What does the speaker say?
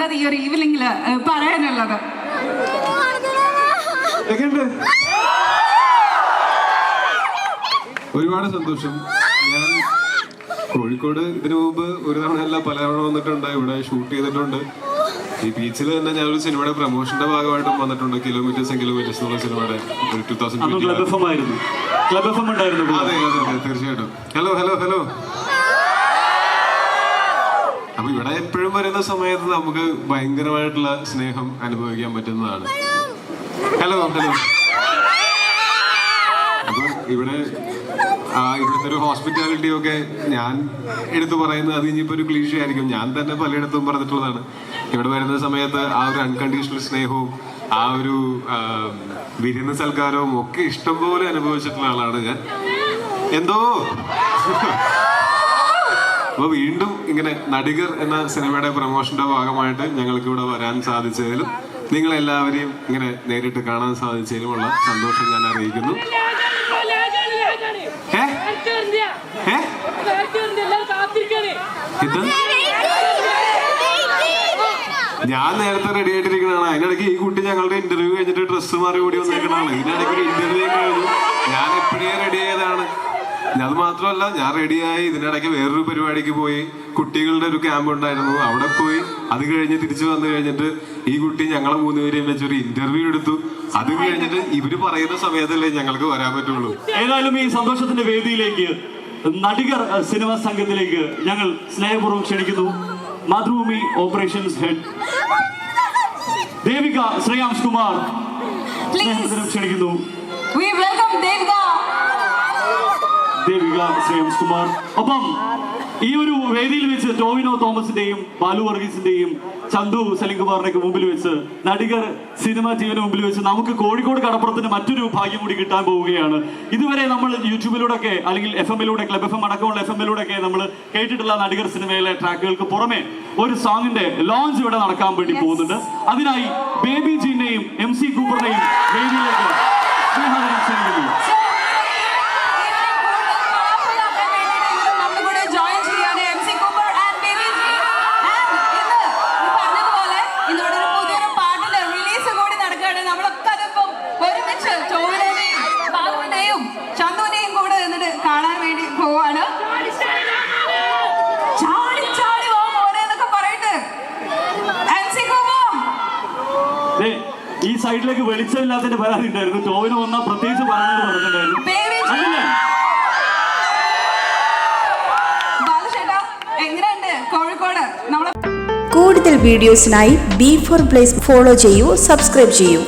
ഇന്നത് ഈ ഒരു ഈവനിങ്ങിൽ പറയാനുള്ളത്? ഒരുപാട് സന്തോഷം. ഞാൻ കോഴിക്കോട് ഇതിനു മുമ്പ് ഒരു തവണ അല്ല പല തവണ വന്നിട്ടുണ്ട്. ഇവിടെ ഷൂട്ട് ചെയ്തിട്ടുണ്ട്. ഈ ബീച്ചിൽ തന്നെ ഞാൻ ഒരു സിനിമയുടെ പ്രൊമോഷന്റെ ഭാഗമായിട്ടും വന്നിട്ടുണ്ട്. കിലോമീറ്റേഴ്സ് കിലോമീറ്റേഴ്സ് എന്നുള്ള സിനിമയുടെ ഒരു two thousand club F M ആയിരുന്നു. ക്ലബ് എഫ് ഉണ്ടായിരുന്നു അതെ അതെ അതെ തീർച്ചയായിട്ടും. ഹലോ ഹലോ ഹലോ അപ്പൊ ഇവിടെ എപ്പോഴും വരുന്ന സമയത്ത് നമുക്ക് ഭയങ്കരമായിട്ടുള്ള സ്നേഹം അനുഭവിക്കാൻ പറ്റുന്നതാണ്. ഹലോ ഹലോ അപ്പൊ ഇവിടെ ഇവിടുത്തെ ഒരു ഹോസ്പിറ്റാലിറ്റി ഒക്കെ ഞാൻ എടുത്തു പറയുന്നത് അത് ഇനിയിപ്പോ ഒരു ക്ലീഷ ആയിരിക്കും. ഞാൻ തന്നെ പലയിടത്തും പറഞ്ഞിട്ടുള്ളതാണ്. ഇവിടെ വരുന്ന സമയത്ത് ആ ഒരു അൺകണ്ടീഷണൽ സ്നേഹവും ആ ഒരു വിരുന്ന് സൽക്കാരവും ഒക്കെ ഇഷ്ടംപോലെ അനുഭവിച്ചിട്ടുള്ള ആളാണ് ഞാൻ. എന്തോ? അപ്പൊ വീണ്ടും ഇങ്ങനെ നടികർ എന്ന സിനിമയുടെ പ്രൊമോഷന്റെ ഭാഗമായിട്ട് ഞങ്ങൾക്ക് ഇവിടെ വരാൻ സാധിച്ചതിലും നിങ്ങൾ എല്ലാവരെയും ഇങ്ങനെ നേരിട്ട് കാണാൻ സാധിച്ചതിലുമുള്ള സന്തോഷം ഞാൻ അറിയിക്കുന്നു. ഞാൻ നേരത്തെ റെഡി ആയിട്ടിരിക്കണാണ് അതിനിടയ്ക്ക് ഈ കുട്ടി ഞങ്ങളുടെ ഇന്റർവ്യൂ കഴിഞ്ഞിട്ട് ഡ്രസ്സ് മാറി ഓടി വന്നേക്കണാണ് ഇതിനിടയ്ക്ക് ഇന്റർവ്യൂ കഴിഞ്ഞു. ഞാൻ എപ്പോഴേ റെഡി ആയതാണ്? അത് മാത്രമല്ല ഞാൻ റെഡിയായി ഇതിനിടയ്ക്ക് വേറൊരു പരിപാടിക്ക് പോയി. കുട്ടികളുടെ ഒരു ക്യാമ്പ് ഉണ്ടായിരുന്നു. അവിടെ പോയി അത് കഴിഞ്ഞ് തിരിച്ചു വന്നു കഴിഞ്ഞിട്ട് ഈ കുട്ടി ഞങ്ങളെ മൂന്നുപേരെയും വെച്ച് ഒരു ഇന്റർവ്യൂ എടുത്തു. അത് കഴിഞ്ഞിട്ട് ഇവർ പറയുന്ന സമയത്തല്ലേ ഞങ്ങൾക്ക് വരാൻ പറ്റുള്ളൂ. ഏതായാലും ഈ സന്തോഷത്തിന്റെ വേദിയിലേക്ക് നടികർ സിനിമാ സംഘത്തിലേക്ക് ഞങ്ങൾ സ്നേഹപൂർവം ക്ഷണിക്കുന്നു. Mathrubhumi operations head. Devika Shreyams Kumar സ്നേഹപൂർവം ക്ഷണിക്കുന്നു. ദേവിക ശ്രേയാംസ് കുമാർ. അപ്പം ഈ ഒരു വേദിയിൽ വെച്ച് ടോവിനോ തോമസിന്റെയും ബാലു വർഗീസിന്റെയും ചന്തു സലിംകുമാറിനൊക്കെ മുമ്പിൽ വെച്ച് നടികർ സിനിമ ടീമിന് മുമ്പിൽ വെച്ച് നമുക്ക് കോഴിക്കോട് കടപ്പുറത്തിന് മറ്റൊരു ഭാഗ്യം കൂടി കിട്ടാൻ പോവുകയാണ്. ഇതുവരെ നമ്മൾ യൂട്യൂബിലൂടെ ഒക്കെ അല്ലെങ്കിൽ എഫ് എമ്മിലൂടെ ക്ലബ് എഫ് എം അടക്കമുള്ള എഫ് എമ്മിലൂടെയൊക്കെ നമ്മൾ കേട്ടിട്ടുള്ള നടികർ സിനിമയിലെ ട്രാക്കുകൾക്ക് പുറമെ ഒരു സോങ്ങിന്റെ ലോഞ്ച് ഇവിടെ നടക്കാൻ വേണ്ടി പോകുന്നുണ്ട്. അതിനായി ബേബി ജീനെയും എം സി കൂപ്പറിനെയും വേദിയിലേക്ക് സ്നേഹാദരം ക്ഷണിക്കുന്നു ഒരുമിച്ച് ടോവിനോനെയും ബാലുവിനെയും ചന്തുവിനെയും കൂടെ നിന്നിട്ട് കാണാൻ വേണ്ടി പോവാണ്. ഈ സൈഡിലേക്ക് വെളിച്ചമില്ലാത്തതിന്റെ പരാതി ഉണ്ടായിരുന്നു ടോവിന് വന്നാൽ പ്രത്യേകിച്ച് പറയാനായിട്ട് പറഞ്ഞിട്ടുണ്ടായിരുന്നു. അതല്ലേ? കൂടുതൽ വീഡിയോസിനായി ബി ഫോർ പ്ലേസ് ഫോളോ ചെയ്യൂ സബ്സ്ക്രൈബ് ചെയ്യൂ